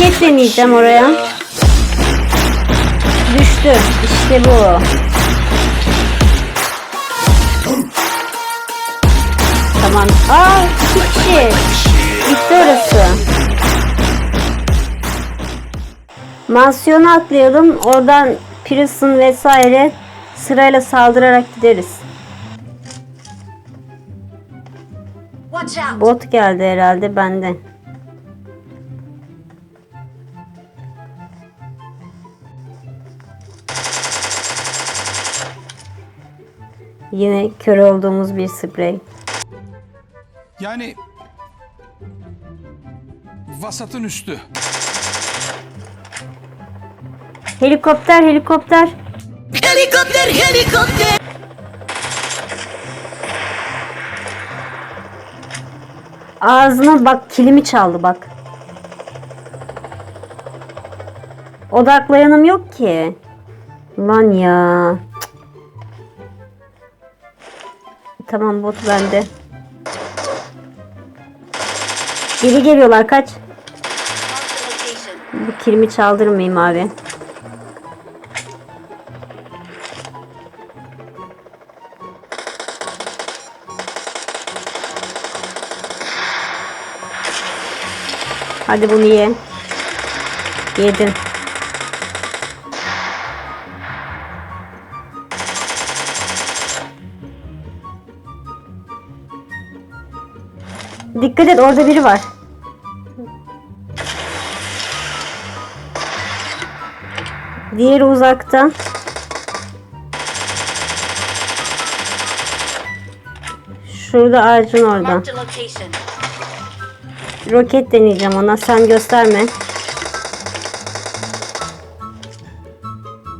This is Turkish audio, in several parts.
Roket deneyeceğim oraya. Düştü. İşte bu. Tamam. Aa iki kişi. Bitti orası. Mansiyona atlayalım. Oradan Pearson vesaire sırayla saldırarak gideriz. Bot geldi herhalde bende. Yine kör olduğumuz bir sprey. Yani vasatın üstü. Helikopter helikopter. Helikopter, helikopter! Ağzına bak kilimi çaldı bak. Odaklayanım yok ki. Lan ya. Tamam bot bende. Geri geliyorlar kaç. Bu kilimi çaldırmayayım abi. Hadi bunu ye. Yedin. Dikkat et orada biri var. Diğeri uzakta. Şurada ağacın orada. Roket deneyeceğim ona. Sen gösterme.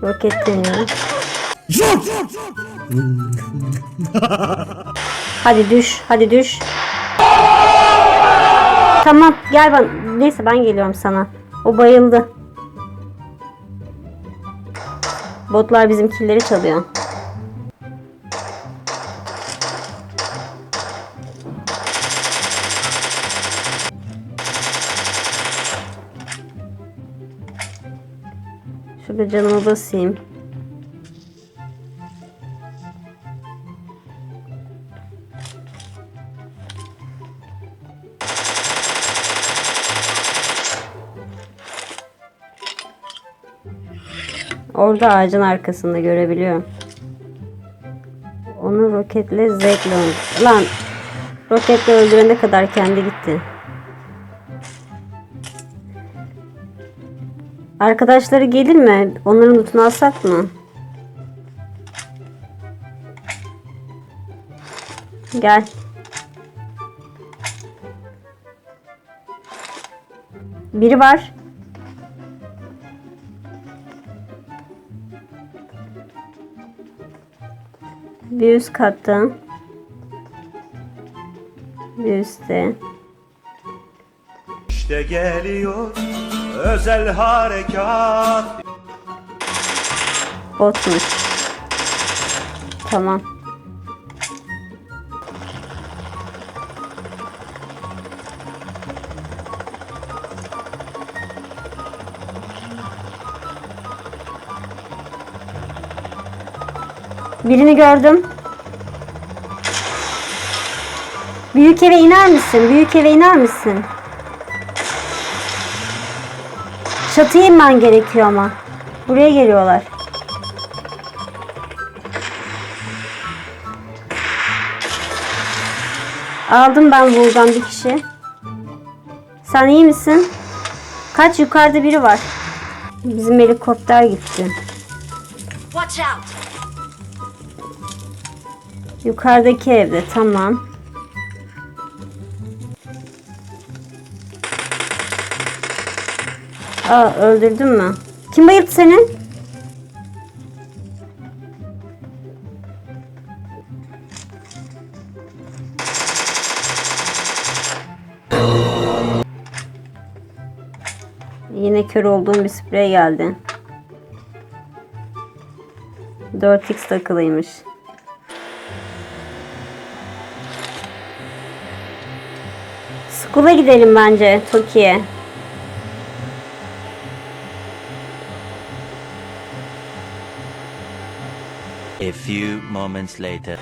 Roket deniyorum. hadi düş. Hadi düş. Tamam gel ben. Neyse ben geliyorum sana. O bayıldı. Botlar bizim killeri çalıyor. Şurada canımı basayım. Orada ağacın arkasında görebiliyorum. Onu roketle zevkle öldü. Lan roketle öldürene kadar kendi gitti. Arkadaşları gelir mi? Onların lootunu alsak mı? Gel. Biri var. Bir üst katta. Bir üstte. İşte geliyor özel harekat. Botmuş. Tamam. Birini gördüm. Büyük eve iner misin? Büyük eve iner misin? Çatıya inmen gerekiyor ama. Buraya geliyorlar. Aldım ben buradan bir kişi. Sen iyi misin? Kaç yukarıda biri var. Bizim helikopter gitti. Watch out! Yukarıdaki evde tamam. Aa öldürdün mü? Kim bayılttı seni? Yine kör olduğum bir sprey geldi. 4x takılıymış. Skula gidelim bence Türkiye. A few moments later.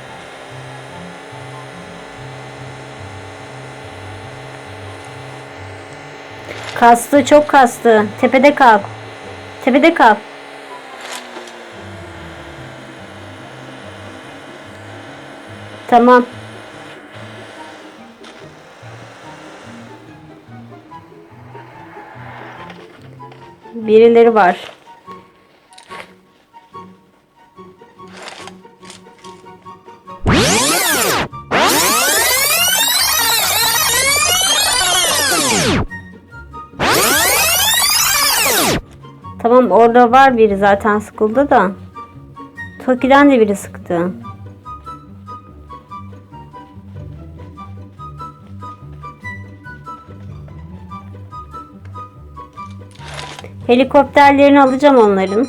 Kastı çok kastı. Tepede kalk. Tepede kalk. Tamam. Birileri var. Tamam orada var biri zaten sıkıldı da. Toki'den de biri sıktı. Helikopterlerini alacağım onların.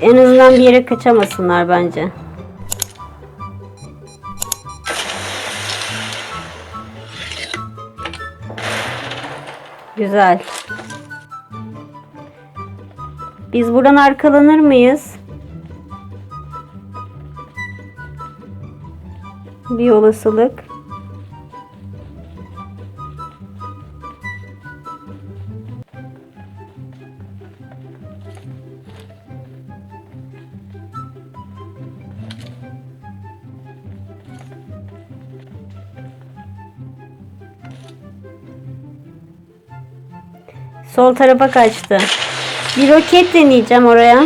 En azından bir yere kaçamasınlar bence. Güzel. Biz buradan arkalanır mıyız? Bir olasılık. Sol tarafa kaçtı. Bir roket deneyeceğim oraya.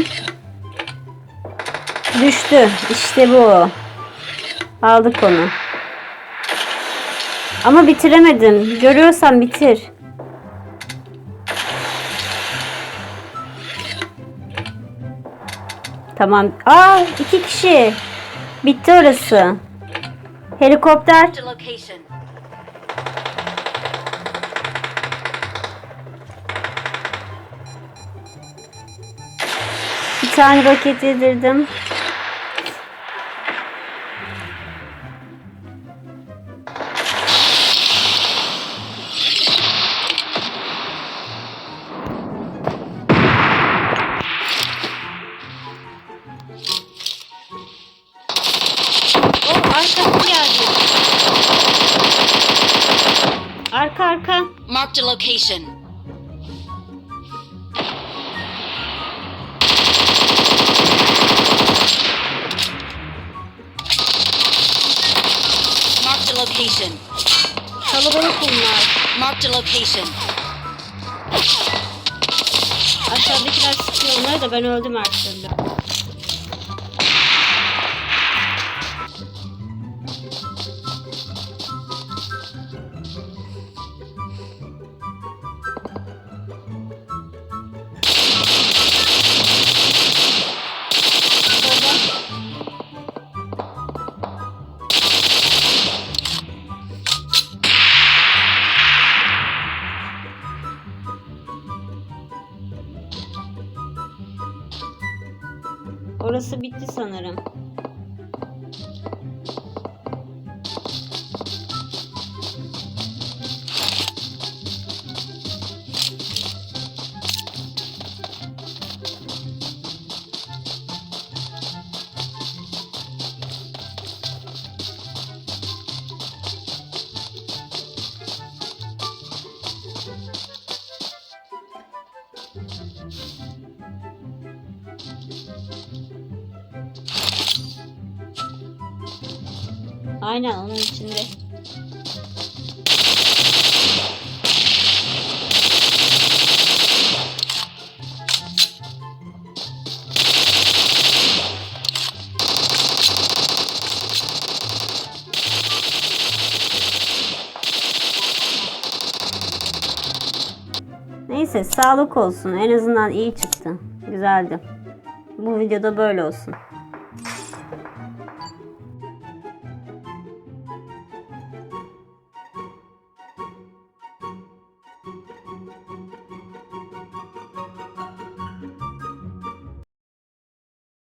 Düştü. İşte bu. Aldık onu. Ama bitiremedim. Görüyorsan bitir. Tamam. Aa iki kişi. Bitti orası. Helikopter. Tane roket yedirdim. O arkası geldi. Arka arka. Marked a location. Bunlar. Marked a location. Aşağıdakiler sıkıyor onları da ben öldüm her türlü. Orası bitti sanırım. Aynen onun içinde. Neyse sağlık olsun. En azından iyi çıktı. Güzeldi. Bu videoda böyle olsun.